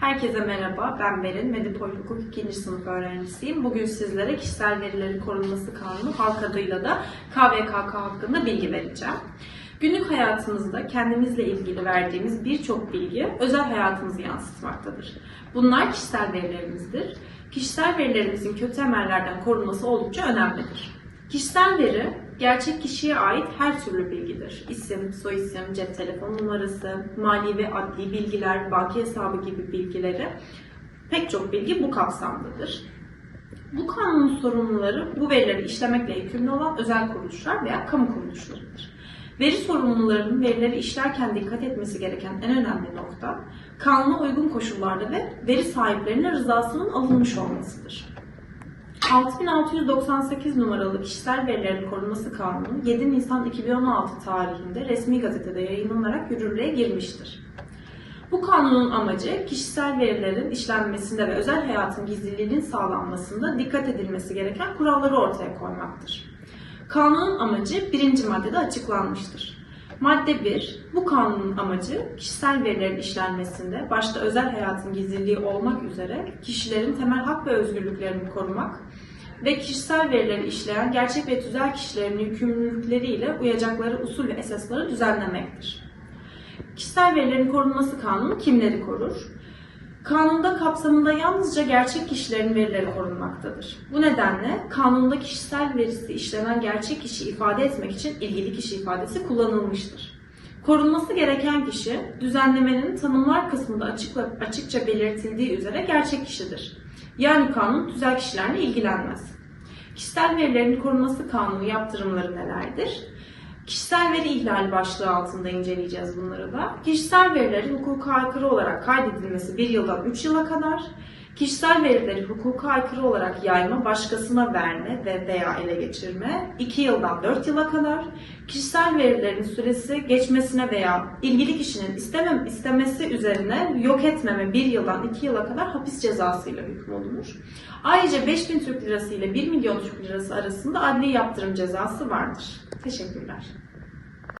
Herkese merhaba, ben Berin, Medipol Hukuk 2. sınıf öğrencisiyim. Bugün sizlere kişisel verilerin korunması kanunu halk adıyla da KVKK hakkında bilgi vereceğim. Günlük hayatımızda kendimizle ilgili verdiğimiz birçok bilgi özel hayatımızı yansıtmaktadır. Bunlar kişisel verilerimizdir. Kişisel verilerimizin kötü emellerden korunması oldukça önemlidir. Kişisel veri, gerçek kişiye ait her türlü bilgidir. İsim, soyisim, cep telefon numarası, mali ve adli bilgiler, banka hesabı gibi bilgileri pek çok bilgi bu kapsamdadır. Bu kanunun sorumluları bu verileri işlemekle yükümlü olan özel kuruluşlar veya kamu kuruluşlarıdır. Veri sorumlularının verileri işlerken dikkat etmesi gereken en önemli nokta, kanuna uygun koşullarda ve veri sahiplerinin rızasının alınmış olmasıdır. 6698 numaralı Kişisel Verilerin Korunması Kanunu 7 Nisan 2016 tarihinde resmi gazetede yayınlanarak yürürlüğe girmiştir. Bu kanunun amacı kişisel verilerin işlenmesinde ve özel hayatın gizliliğinin sağlanmasında dikkat edilmesi gereken kuralları ortaya koymaktır. Kanunun amacı birinci maddede açıklanmıştır. Madde 1. Bu kanunun amacı kişisel verilerin işlenmesinde başta özel hayatın gizliliği olmak üzere kişilerin temel hak ve özgürlüklerini korumak ve kişisel verileri işleyen gerçek ve tüzel kişilerin yükümlülükleriyle uyacakları usul ve esasları düzenlemektir. Kişisel verilerin korunması kanunu kimleri korur? Kanunda kapsamında yalnızca gerçek kişilerin verileri korunmaktadır. Bu nedenle kanunda kişisel verisi işlenen gerçek kişi ifade etmek için ilgili kişi ifadesi kullanılmıştır. Korunması gereken kişi, düzenlemenin tanımlar kısmında açıkla, açıkça belirtildiği üzere gerçek kişidir. Yani kanun tüzel kişilerle ilgilenmez. Kişisel verilerin korunması kanunu yaptırımları nelerdir? Kişisel veri ihlali başlığı altında inceleyeceğiz bunları da. Kişisel verilerin hukuka aykırı olarak kaydedilmesi 1 yıldan 3 yıla kadar, kişisel verileri hukuka aykırı olarak yayma, başkasına verme ve veya ele geçirme 2 yıldan 4 yıla kadar, kişisel verilerin süresi geçmesine veya ilgili kişinin istemem, istemesi üzerine yok etmeme 1 yıldan 2 yıla kadar hapis cezasıyla hükmolunur. Ayrıca 5000 Türk Lirası ile 1 milyon Türk Lirası arasında adli yaptırım cezası vardır. Teşekkürler.